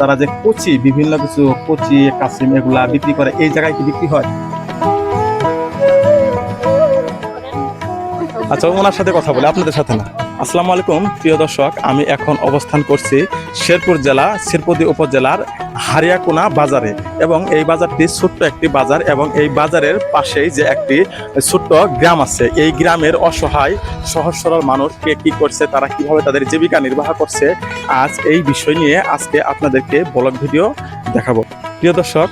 তারা যে কচি, বিভিন্ন কিছু কচি কাশিম এগুলা বিক্রি করে, এই জায়গায় কি বিক্রি হয়? আচ্ছা ওনার সাথে কথা বলে, আপনাদের সাথে না? আসসালামু আলাইকুম, প্রিয় দর্শক, আমি এখন অবস্থান করছি শেরপুর জেলা, শিরপদি উপজেলার হারিয়াকোনা বাজারে। এবং এই বাজারটি ছোট্ট একটি বাজার এবং এই বাজারের পাশেই যে একটি ছোট্ট গ্রাম আছে, এই গ্রামের অসহায়, সহজ সরল মানুষ কে কি করছে, তারা কীভাবে তাদের জীবিকা নির্বাহ করছে, আজ এই বিষয় নিয়ে আজকে আপনাদেরকে ব্লগ ভিডিও দেখাবো। প্রিয় দর্শক,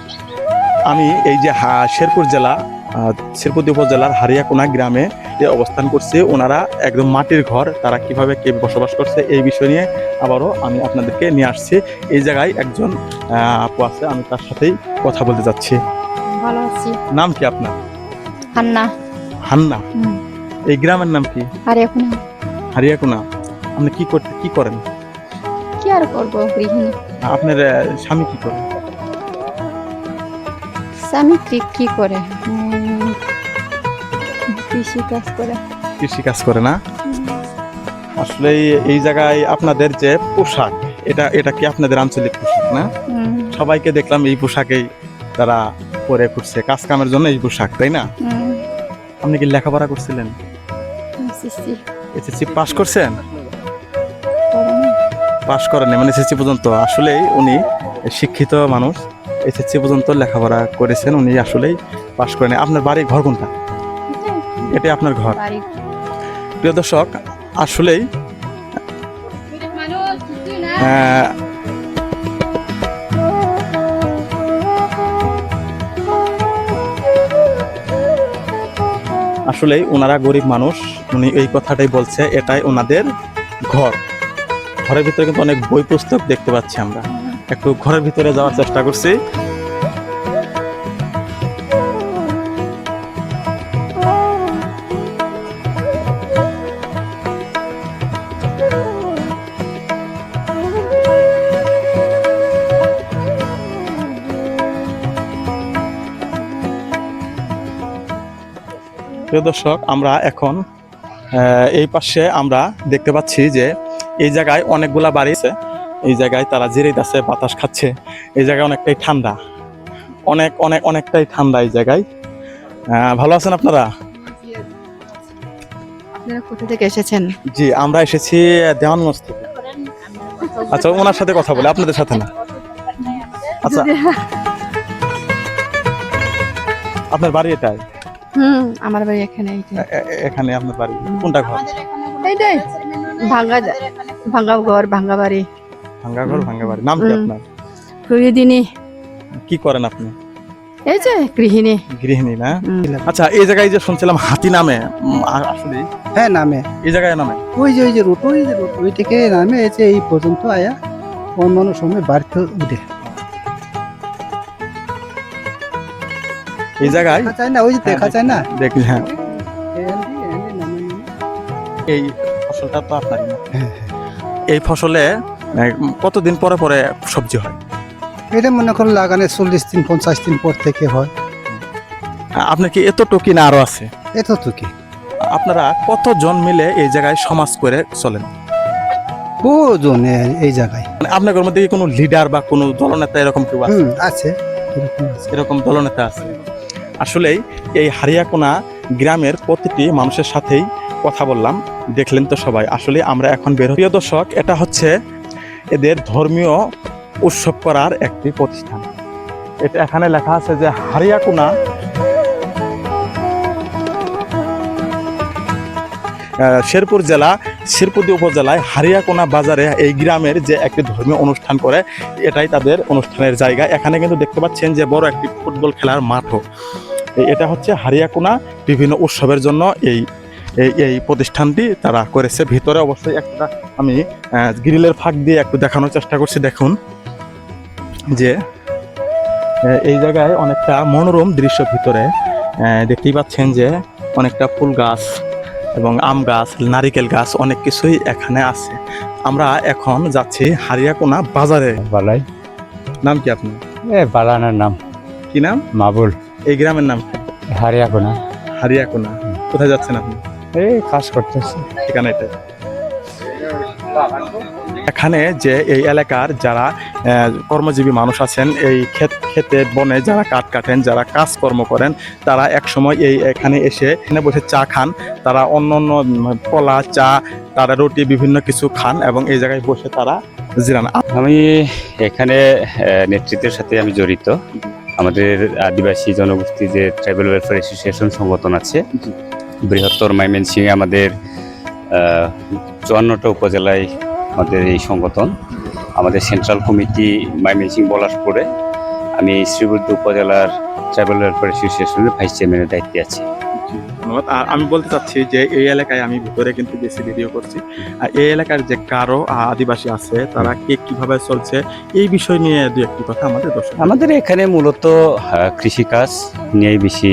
আমি এই যে শেরপুর জেলা আহ, শেরপুর উপজেলার হারিয়াকুনা গ্রামে যে অবস্থান করছে। ওনারা একদম মাটির ঘর তারা কীভাবে কে বসবাস করছে এই বিষয় নিয়ে আবারও আমি আপনাদেরকে নিয়ে আসছি। এই জায়গায় একজন আপু আছে আমি তার সাথেই কথা বলতে যাচ্ছি। ভালো আছি। নাম কি আপনার? হান্না। হান্না? এই গ্রামের নাম কি? হারিয়াকোনা। হারিয়াকোনা। আপনি কি করতে কি করেন? কি আর করব গৃহিণী। আপনার স্বামী কি করে? স্বামী কি কি করে? কৃষি কাজ করে। কৃষি কাজ করে না? আসলে এই- জায়গায় আপনাদের যে পোশাক এটা এটা কি আপনাদের আঞ্চলিক পোশাক না? সবাইকে দেখলাম এই পোশাকেই তারা পরে ঘুরছে কাজ কামের জন্য এই পোশাক তাই না? আপনি কি লেখাপড়া করছিলেন? এসএসসি। পাস করছেন। পাস করেন মানে এসএসসি পর্যন্ত। আসলেই উনি শিক্ষিত মানুষ। এসএসসি পর্যন্ত লেখাপড়া করেছেন উনি আসলেই পাস করেন আপনার বাড়ি ঘর কোনটা? এটাই আপনার ঘর। প্রিয় দর্শক আসলেই আহ, আসলেই ওনারা গরিব মানুষ উনি এই কথাটাই বলছে এটাই ওনাদের ঘর। ঘরের ভিতরে কিন্তু অনেক বই পুস্তক দেখতে পাচ্ছি আমরা। একটু ঘরের ভিতরে যাওয়ার চেষ্টা করছি। প্রিয় দর্শক আমরা এখন এই পাশে আমরা দেখতে পাচ্ছি যে এই জায়গায় অনেকগুলা বাড়ি আছে। এই জায়গায় তারা জিরিত আছে বাতাস খাচ্ছে। এই জায়গায় অনেকটাই ঠান্ডা। অনেক অনেক অনেকটাই ঠান্ডা এই জায়গায়। ভালো আছেন আপনারা? আপনারা কোথা থেকে এসেছেন? জি আমরা এসেছি দেওয়ানগঞ্জ থেকে। আচ্ছা ওনার সাথে কথা বলি আপনাদের সাথে না? আচ্ছা। আপনার বাড়ি এটাই? হুম আমার বাড়ি এখানে এখানে আপনার বাড়ি। কোনটা ঘর? এইটাই ভাঙ্গা ভাঙ্গা ঘর ভাঙ্গা বাড়ি। ভাঙ্গা ঘর ভাঙ্গা বাড়ি। নাম কি। আপনার? প্রতিদিনই কি করেন আপনি? এই যে গৃহিণী। গৃহিণী না? আচ্ছা এই জায়গায় যে শুনছিলাম হাতি নামে। আসলে হ্যাঁ নামে। এই জায়গায় নামে? ওই যে ওই যে রুট ওই যে রুট ওই থেকে নামে এই যে এই পর্যন্ত আয়া অন্যান্য সময় বাড়িতে উঠে। এই জায়গায়? দেখা যায় না ওই যে দেখা যায় না? দেখি হ্যাঁ। নামে নামে। এই ফসলটা তো আপনারই না। হ্যাঁ, এই ফসলে কতদিন পরে পরে সবজি হয়? এটা মনে করো লাগানে চল্লিশ দিন পঞ্চাশ দিন পর থেকে হয়। আপনার কি এত টুকি না আরও আছে? এত টুকি আপনারা কতজন মিলে এই জায়গায় সমাজ করে চলেন? কজন এই জায়গায়। মানে আপনাদের মধ্যে কি কোনো লিডার বা কোনো দলনেতা এরকম কেউ আছে। এরকম দলনেতা আছে? আসলেই এই হারিয়াকোনা গ্রামের প্রতিটি মানুষের সাথেই কথা বললাম। দেখলেন তো সবাই, আসলে আমরা এখন বের। প্রিয় দর্শক, এটা হচ্ছে এদের ধর্মীয় উৎসব করার একটি প্রতিষ্ঠান। এটা এখানে লেখা আছে যে হারিয়াকোনা শেরপুর জেলা শিরপুদি উপজেলায় হারিয়াকোনা বাজারে এই গ্রামের যে একটি ধর্মীয় অনুষ্ঠান করে, এটাই তাদের অনুষ্ঠানের জায়গা। এখানে কিন্তু দেখতে পাচ্ছেন যে বড় একটি ফুটবল খেলার মাঠও এটা হচ্ছে হারিয়াকুনা বিভিন্ন উৎসবের জন্য এই এই- প্রতিষ্ঠানটি তারা করেছে। ভিতরে অবশ্যই একটা আমি গ্রিলের ফাঁক দিয়ে একটু দেখানোর চেষ্টা করছি। দেখুন যে এই জায়গায় অনেকটা মনোরম দৃশ্য ভিতরে দেখতেই পাচ্ছেন যে অনেকটা ফুল গাছ এবং আম গাছ নারিকেল গাছ অনেক কিছুই এখানে আছে। আমরা এখন যাচ্ছি হারিয়াকুনা বাজারে। বালাই। নাম কি আপনার? এ বালানার নাম। কি নাম? মাবুল। এই গ্রামের নাম? হারিয়াকোনা। হারিয়াকুনা। কোথায় যাচ্ছেন আপনি? এই কাজ করতেছে। ঠিকানা এটা এখানে যে এই এলাকার যারা কর্মজীবী মানুষ আছেন এই ক্ষেত খেতে বনে যারা কাঠ কাটেন যারা কাজকর্ম করেন তারা এক সময় এই এখানে এসে এখানে বসে চা খান। তারা অন্য অন্য কলা চা তারা রুটি বিভিন্ন কিছু খান এবং এই জায়গায় বসে তারা জিরান। আমি এখানে নেতৃত্বের সাথে আমি জড়িত। আমাদের আদিবাসী জনগোষ্ঠী যে ট্রাইবেল ওয়েলফেয়ার অ্যাসোসিয়েশন সংগঠন আছে বৃহত্তর ময়মনসিংহে আমাদের চুয়ান্নটা উপজেলায় আমাদের এই সংগঠন। আমাদের সেন্ট্রাল কমিটি ময়মনসিংহ পরে আমি শ্রীবুদ্ধ উপজেলার ট্রাইবেল ওয়েলফেয়ার অ্যাসোসিয়েশনের ভাইস চেয়ারম্যানের দায়িত্বে আছি। ধন্যবাদ। আর আমি বলতে চাচ্ছি যে এই এলাকায় আমি ভিতরে কিন্তু বেশি ভিডিও করছি। আর এই এলাকার যে কারও আদিবাসী আছে তারা কে কীভাবে চলছে এই বিষয় নিয়ে দু একটি কথা আমাদের দর্শক আমাদের এখানে মূলত কৃষিকাজ নিয়েই বেশি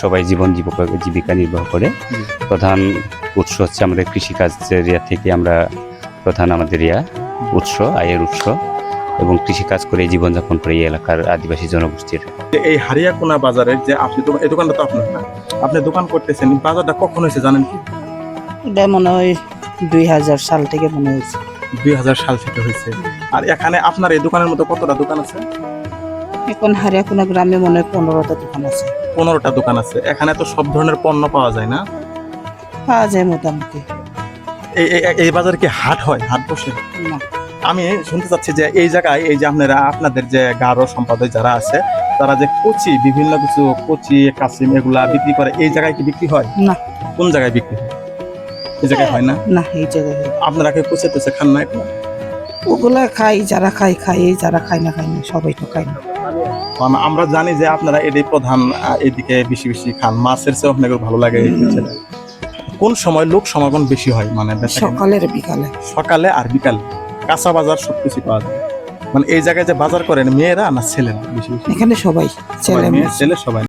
সবাই জীবন জীবিকা জীবিকা নির্বাহ করে। প্রধান উৎস হচ্ছে আমাদের কৃষিকাজের ইয়া থেকে আমরা প্রধান আমাদের ইয়া উৎস আয়ের উৎস। এবং কৃষিকাজ করে জীবনযাপন করে এই এলাকার আদিবাসী জনগোষ্ঠীর। এই হারিয়াকুনা বাজারের যে আপনি দোকান- এই দোকানটা তো আপনার না। আপনি দোকান করতেছেন বাজারটা কখন হয়েছে জানেন কি? এটা মনে হয় দুই হাজার সাল থেকে মনে হয়েছে। দুই হাজার সাল থেকে হয়েছে। আর এখানে আপনার এই দোকানের মতো কতটা দোকান আছে? এখন হারিয়াকুনা গ্রামে মনে হয় পনেরোটা দোকান আছে। পনেরোটা দোকান আছে। এখানে তো সব ধরনের পণ্য পাওয়া যায় না? পাওয়া যায় মোটামুটি। এই এই- এই বাজারে কি হাট হয়? হাট বসে? না। আমি শুনতে চাচ্ছি যে এই জায়গায় এই যে আপনারা আপনাদের যে গারো সম্পাদক যারা আছে তারা যে কচি বিভিন্ন কিছু কচি কাসিম এগুলা বিক্রি করে এই জায়গায় কি বিক্রি হয়? না। কোন জায়গায় বিক্রি হয়? এই জায়গায় হয় না? না এই জায়গায় আপনারা কি কচে টচে খান না ওগুলা খাই যারা খাই খাই যারা খায় না খায় না সবাই তো খায় না। কারণ আমরা জানি যে আপনারা এটাই প্রধান এদিকে বেশি বেশি খান। মাছের চেয়ে আপনাকে ভালো লাগে এই কোন সময় লোক সমাগম বেশি হয়? মানে কেনা? সকালের বিকালে। সকালে আর বিকালে? কাঁচা বাজার সবকিছু পাওয়া যায়। মানে এই জায়গায় যে বাজার করেন মেয়েরা না ছেলেরা বেশি বেশি এখানে সবাই ছেলে মেয়ে। ছেলে সবাই।